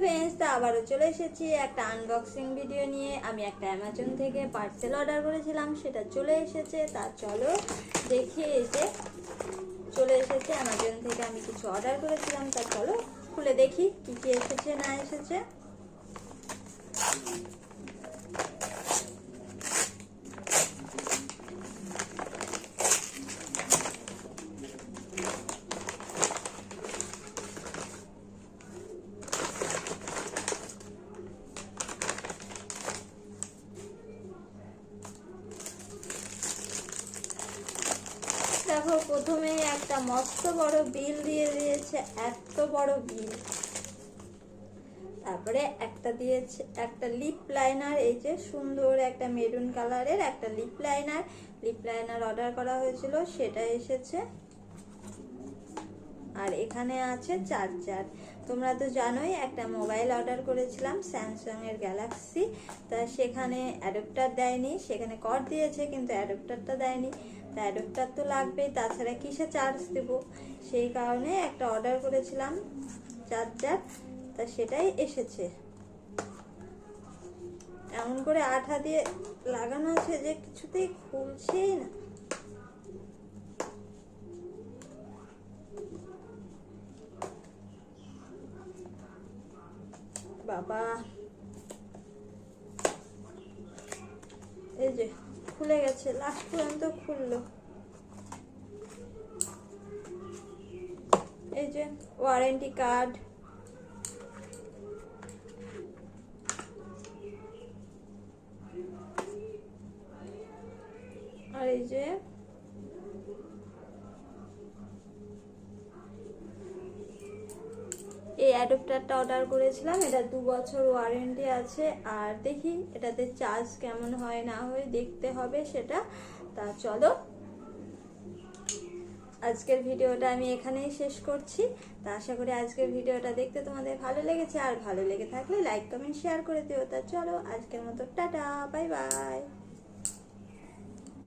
Friends তো আবারও চলে এসেছি একটা আনবক্সিং ভিডিও নিয়ে। আমি একটা অ্যামাজন থেকে পার্সেল অর্ডার করেছিলাম, সেটা চলে এসেছে। তা চলো দেখি এসে চলে এসেছে অ্যামাজন থেকে আমি কিছু অর্ডার করেছিলাম। তা চলো খুলে দেখি কী কী এসেছে, না এসেছে। দেখো, প্রথমে একটা মস্ত বড় বিল দিয়ে দিয়েছে, এত বড় বিল। তারপরে একটা দিয়েছে, একটা লিপ লাইনার এই যে সুন্দর একটা মেরুন কালারের একটা lip liner lip liner order করা হয়েছিল, সেটা এসেছে। আর এখানে আছে চার্জার। তোমরা তো জানোই, একটা মোবাইল অর্ডার করেছিলাম স্যামসাং এর গ্যালাক্সি তা সেখানে অ্যাডাপ্টার দেয়নি, সেখানে কর দিয়েছে, কিন্তু অ্যাডাপ্টারটা দেয়নি। তা অ্যাডাপ্টার তো লাগবেই, তাছাড়া কিসে চার্জ দেব? সেই কারণে একটা অর্ডার করেছিলাম চার্জার, তা সেটাই এসেছে। এমন করে আঠা দিয়ে লাগানো আছে যে কিছুতেই খুলছেই না। বাবা। এই যে, খুলে গেছে লাস্ট পর্যন্ত খুললো। এই যে ওয়ারেন্টি কার্ড আর এই যে এই অ্যাডপ্টারটা অর্ডার করেছিলাম। এটা দু বছর ওয়ারেন্টি আছে। আর দেখি এটাতে চার্জ কেমন হয়, না হয় দেখতে হবে সেটা। তা চলো। আজকের ভিডিওটা আমি এখানেই শেষ করছি। তা আশা করি আজকের ভিডিওটা দেখতে তোমাদের ভালো লেগেছে। আর ভালো লেগে থাকলে লাইক কমেন্ট শেয়ার করে দিও। তা চলো, আজকের মতো টাটা বাই বাই